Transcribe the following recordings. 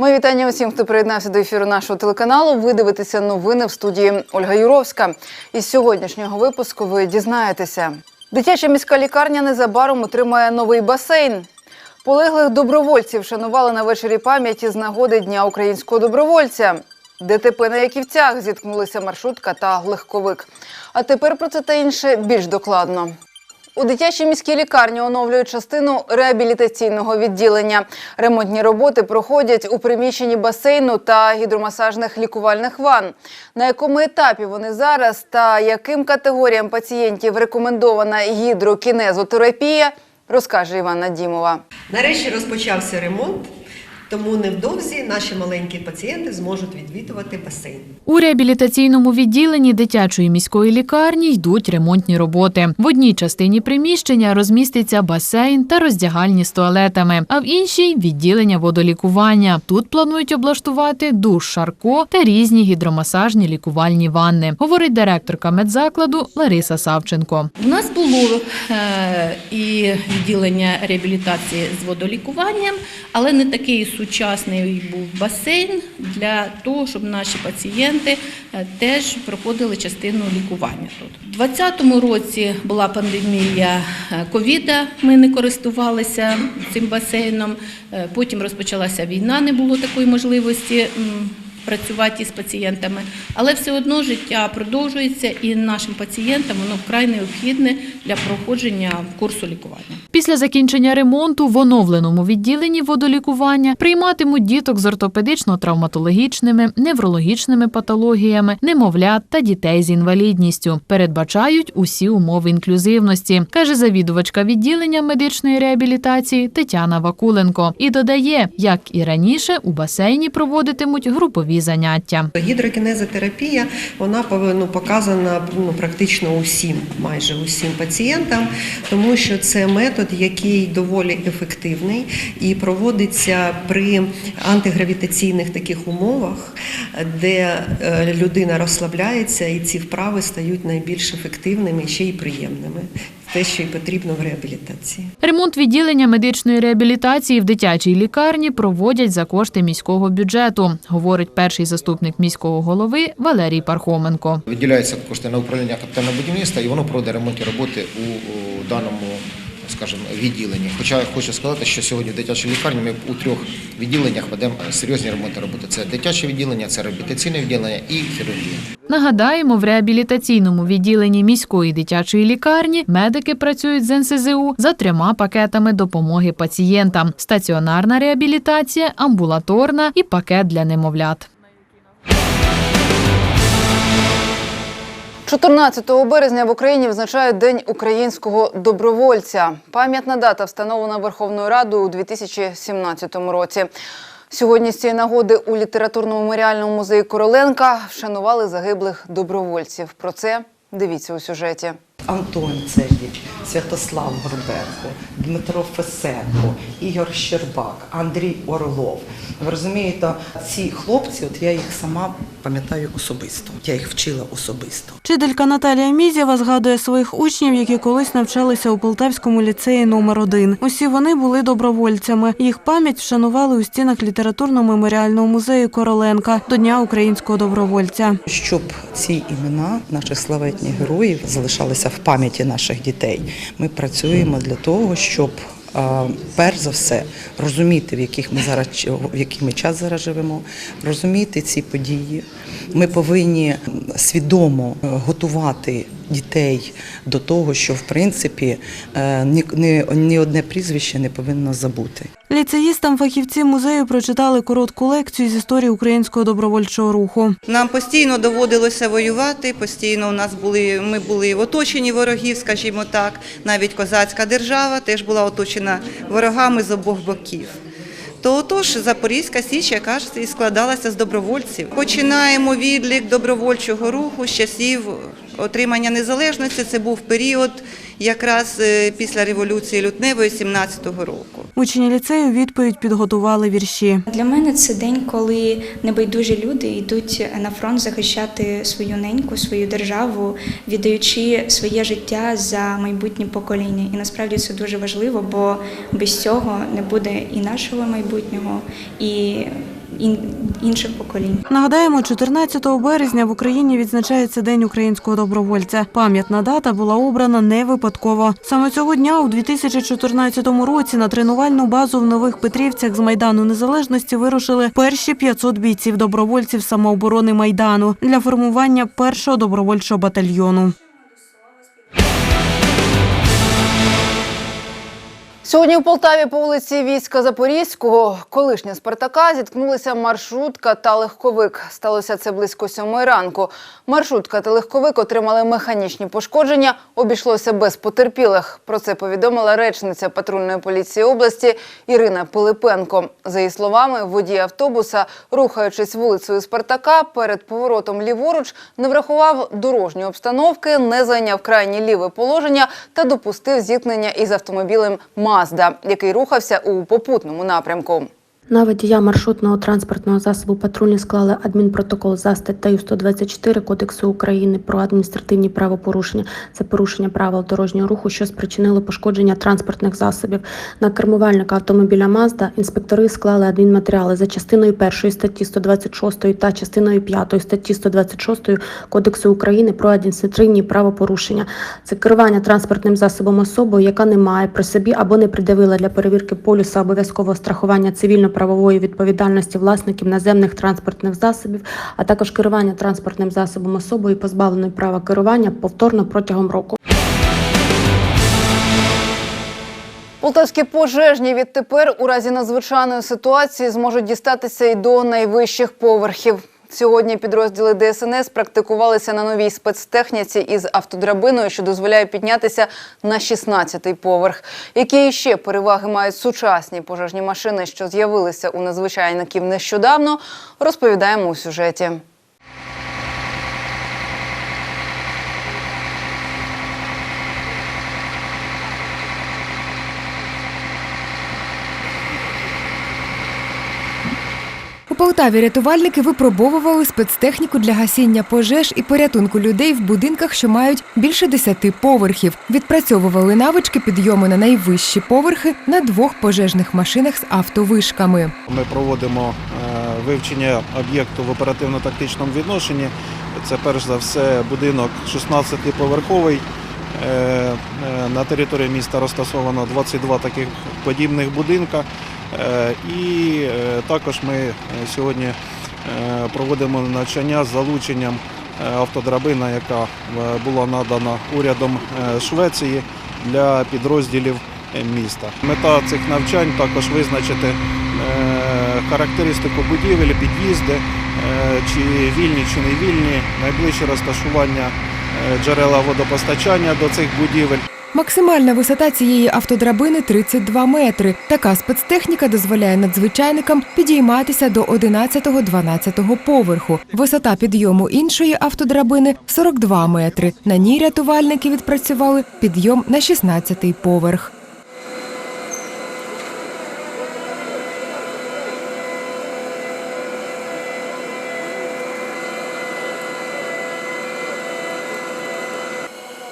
Мої вітання усім, хто приєднався до ефіру нашого телеканалу. Ви дивитеся новини в студії Ольга Юровська. Із сьогоднішнього випуску ви дізнаєтеся. Дитяча міська лікарня незабаром отримає новий басейн. Полеглих добровольців шанували на вечорі пам'яті з нагоди Дня українського добровольця. ДТП на Яківцях зіткнулися маршрутка та легковик. А тепер про це та інше більш докладно. У дитячій міській лікарні оновлюють частину реабілітаційного відділення. Ремонтні роботи проходять у приміщенні басейну та гідромасажних лікувальних ванн. На якому етапі вони зараз та яким категоріям пацієнтів рекомендована гідрокінезотерапія, розкаже Івана Дімова. Нарешті розпочався ремонт, тому невдовзі наші маленькі пацієнти зможуть відвідувати басейн. У реабілітаційному відділенні дитячої міської лікарні йдуть ремонтні роботи. В одній частині приміщення розміститься басейн та роздягальні з туалетами, а в іншій відділення водолікування. Тут планують облаштувати душ Шарко та різні гідромасажні лікувальні ванни, говорить директорка медзакладу Лариса Савченко. У нас було е, і відділення реабілітації з водолікуванням, але не такий сучасний був басейн для того, щоб наші пацієнти е, теж проходили частину лікування тут. У 2020 році була пандемія е, ковіда. Ми не користувалися цим басейном. Е, Потім розпочалася війна, не було такої можливості. Працювати з пацієнтами, але все одно життя продовжується, і нашим пацієнтам воно вкрай необхідне для проходження курсу лікування. Після закінчення ремонту в оновленому відділенні водолікування прийматимуть діток з ортопедично-травматологічними, неврологічними патологіями, немовлят та дітей з інвалідністю. Передбачають усі умови інклюзивності, каже завідувачка відділення медичної реабілітації Тетяна Вакуленко. І додає, як і раніше, у басейні проводитимуть групові заняття. Гідрокінезотерапія вона пов- ну, показана ну, практично усім, майже усім пацієнтам, тому що це метод, який доволі ефективний і проводиться при антигравітаційних таких умовах, де е, людина розслабляється, і ці вправи стають найбільш ефективними ще й приємними. Те, що й потрібно в реабілітації. Ремонт відділення медичної реабілітації в дитячій лікарні проводять за кошти міського бюджету, говорить перший заступник міського голови Валерій Пархоменко. Виділяються кошти на управління капітального будівництва і воно проводить ремонтні роботи у, у даному, скажімо, відділенні. Хоча я хочу сказати, що сьогодні в дитячій лікарні ми у трьох відділеннях ведемо серйозні ремонтні роботи. Це дитяче відділення, це реабілітаційне відділення і хірургія. Нагадаємо, в реабілітаційному відділенні міської дитячої лікарні медики працюють з НСЗУ за трьома пакетами допомоги пацієнтам: стаціонарна реабілітація, амбулаторна і пакет для немовлят. 14 березня в Україні визначають День українського добровольця. Пам'ятна дата встановлена Верховною Радою у 2017 році. Сьогодні з цієї нагоди у літературному меморіальному музеї Короленка вшанували загиблих добровольців. Про це дивіться у сюжеті. Антон Цевіч, Святослав Горбенко, Дмитро Фесенко, Ігор Щербак, Андрій Орлов. Ви розумієте, ці хлопці, от я їх сама пам'ятаю особисто. Я їх вчила особисто. Вчителька Наталія Мізєва згадує своїх учнів, які колись навчалися у Полтавському ліцеї номер 1 Усі вони були добровольцями. Їх пам'ять вшанували у стінах літературно-меморіального музею Короленка до Дня українського добровольця. Щоб ці імена наших славетних героїв залишалися в пам'яті наших дітей. Ми працюємо для того, щоб перш за все розуміти, в яких ми зараз в який ми час зараз живемо, розуміти ці події. Ми повинні свідомо готувати дітей до того, що в принципі е, ні, ні, ні одне прізвище не повинно забути. Ліцеїстам фахівці музею прочитали коротку лекцію з історії українського добровольчого руху. Нам постійно доводилося воювати. Постійно у нас були ми були в оточенні ворогів, скажімо так. Навіть козацька держава теж була оточена ворогами з обох боків. То отож Запорізька Січ, яка ж і складалася з добровольців. Починаємо відлік добровольчого руху з часів отримання незалежності. Це був період якраз е, після революції лютневої 17-го року. Учні ліцею відповідь підготували вірші. Для мене це день, коли небайдужі люди йдуть на фронт захищати свою неньку, свою державу, віддаючи своє життя за майбутнє покоління. І насправді це дуже важливо, бо без цього не буде і нашого майбутнього, і інших поколінь. Нагадаємо, 14 березня в Україні відзначається День українського добровольця. Пам'ятна дата була обрана не випадково. Саме цього дня у 2014 році на тренувальну базу в Нових Петрівцях з Майдану Незалежності вирушили перші 500 бійців добровольців самооборони Майдану для формування першого добровольчого батальйону. Сьогодні у Полтаві по вулиці війська Запорізького, колишня Спартака, зіткнулися маршрутка та легковик. Сталося це близько сьомої ранку. Маршрутка та легковик отримали механічні пошкодження. Обійшлося без потерпілих. Про це повідомила речниця патрульної поліції області Ірина Пилипенко. За її словами, водій автобуса, рухаючись вулицею Спартака, перед поворотом ліворуч не врахував дорожньої обстановки, не зайняв крайнє ліве положення та допустив зіткнення із автомобілем Мазда, який рухався у попутному напрямку. На водія маршрутного транспортного засобу патрульні склали адмінпротокол за статтею 124 Кодексу України про адміністративні правопорушення. Це порушення правил дорожнього руху, що спричинило пошкодження транспортних засобів. На кермувальника автомобіля Мазда інспектори склали адмінматеріали за частиною 1 статті 126 та частиною 5 статті 126 Кодексу України про адміністративні правопорушення. Це керування транспортним засобом особою, яка не має при собі або не придавила для перевірки полюса обов'язкового страхування цивільно-правової відповідальності власників наземних транспортних засобів, а також керування транспортним засобом особою, позбавленої права керування повторно протягом року. Полтавські пожежні відтепер у разі надзвичайної ситуації зможуть дістатися і до найвищих поверхів. Сьогодні підрозділи ДСНС практикувалися на новій спецтехніці із автодрабиною, що дозволяє піднятися на 16-й поверх. Які ще переваги мають сучасні пожежні машини, що з'явилися у надзвичайників нещодавно, розповідаємо у сюжеті. Полтаві рятувальники випробовували спецтехніку для гасіння пожеж і порятунку людей в будинках, що мають більше десяти поверхів. Відпрацьовували навички підйому на найвищі поверхи на двох пожежних машинах з автовишками. Ми проводимо е, вивчення об'єкту в оперативно-тактичному відношенні. Це перш за все будинок 16-поверховий. Е, е, На території міста розташовано 22 таких подібних будинка. Е, І е, також ми е, сьогодні проводимо навчання з залученням автодрабина, яка була надана урядом Швеції для підрозділів міста. Мета цих навчань також визначити характеристику будівель, під'їзди, чи вільні, чи не вільні, найближче розташування джерела водопостачання до цих будівель. Максимальна висота цієї автодрабини 32 метри. Така спецтехніка дозволяє надзвичайникам підійматися до 11-12 поверху. Висота підйому іншої автодрабини 42 метри. На ній рятувальники відпрацювали підйом на 16-й поверх.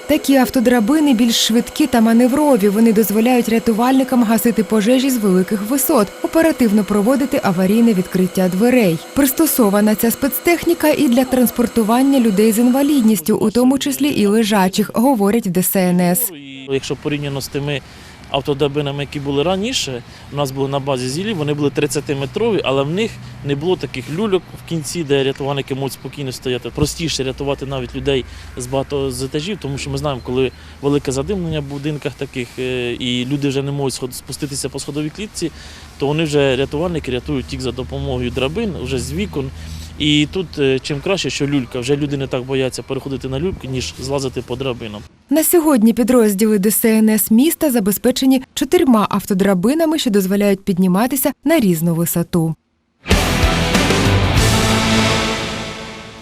Такі автодрабини більш швидкі та маневрові. Вони дозволяють рятувальникам гасити пожежі з великих висот, оперативно проводити аварійне відкриття дверей. Пристосована ця спецтехніка і для транспортування людей з інвалідністю, у тому числі і лежачих, говорять в ДСНС. Якщо порівняно з тими автодрабинами, які були раніше, у нас були на базі зілі, вони були 30-метрові, але в них не було таких люльок в кінці, де рятувальники можуть спокійно стояти. Простіше рятувати навіть людей з багато з етажів, тому що ми знаємо, коли велике задимлення в будинках таких, е, і люди вже не можуть спуститися по сходовій клітці, то вони вже рятувальники рятують тільки за допомогою драбин, вже з вікон. І тут е, чим краще, що люлька, вже люди не так бояться переходити на люльку, ніж злазити по драбинам. На сьогодні підрозділи ДСНС міста забезпечені чотирма автодрабинами, що дозволяють підніматися на різну висоту.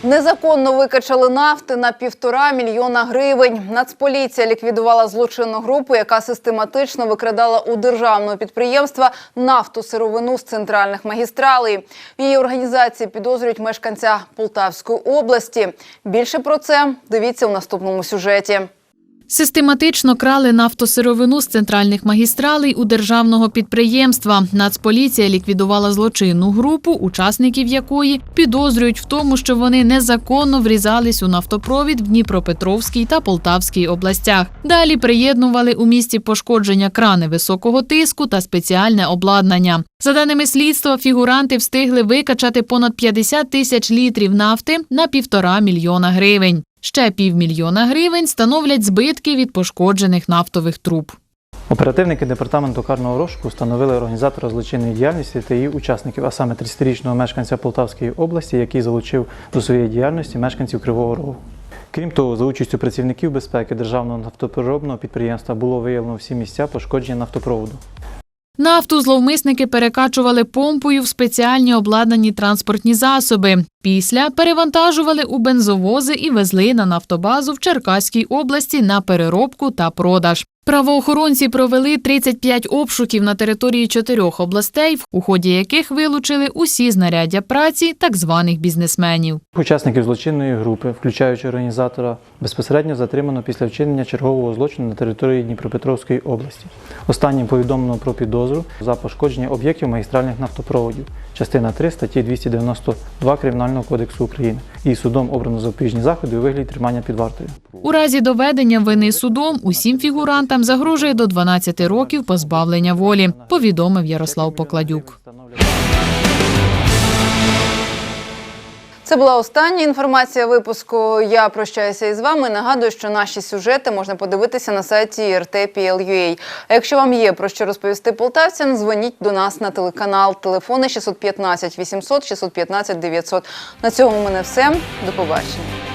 Незаконно викачали нафти на півтора мільйона гривень. Нацполіція ліквідувала злочинну групу, яка систематично викрадала у державного підприємства нафту сировину з центральних магістралей. В її організації підозрюють мешканця Полтавської області. Більше про це дивіться у наступному сюжеті. Систематично крали нафтосировину з центральних магістралей у державного підприємства. Нацполіція ліквідувала злочинну групу, учасників якої підозрюють в тому, що вони незаконно врізались у нафтопровід в Дніпропетровській та Полтавській областях. Далі приєднували у місті пошкодження крани високого тиску та спеціальне обладнання. За даними слідства, фігуранти встигли викачати понад 50 тисяч літрів нафти на півтора мільйона гривень. Ще півмільйона гривень становлять збитки від пошкоджених нафтових труб. Оперативники департаменту карного розшуку встановили організатора злочинної діяльності та її учасників, а саме 30-річного мешканця Полтавської області, який залучив до своєї діяльності мешканців Кривого Рогу. Крім того, за участю працівників безпеки державного нафтопереробного підприємства було виявлено всі місця пошкодження нафтопроводу. Нафту зловмисники перекачували помпою в спеціальні обладнані транспортні засоби. Після перевантажували у бензовози і везли на нафтобазу в Черкаській області на переробку та продаж. Правоохоронці провели 35 обшуків на території чотирьох областей, у ході яких вилучили усі знаряддя праці так званих бізнесменів. Учасників злочинної групи, включаючи організатора, безпосередньо затримано після вчинення чергового злочину на території Дніпропетровської області. Останнім повідомлено про підозру за пошкодження об'єктів магістральних нафтопроводів, частина 3 статті 292 Кримінального кодексу України. І судом обрано запобіжні заходи у вигляді тримання під вартою. У разі доведення вини судом усім фігурантам загрожує до 12 років позбавлення волі, повідомив Ярослав Покладюк. Це була остання інформація випуску. Я прощаюся із вами. Нагадую, що наші сюжети можна подивитися на сайті RT.PL.UA. А якщо вам є про що розповісти полтавцям, дзвоніть до нас на телеканал. Телефони 615 800 615 900. На цьому в мене все. До побачення.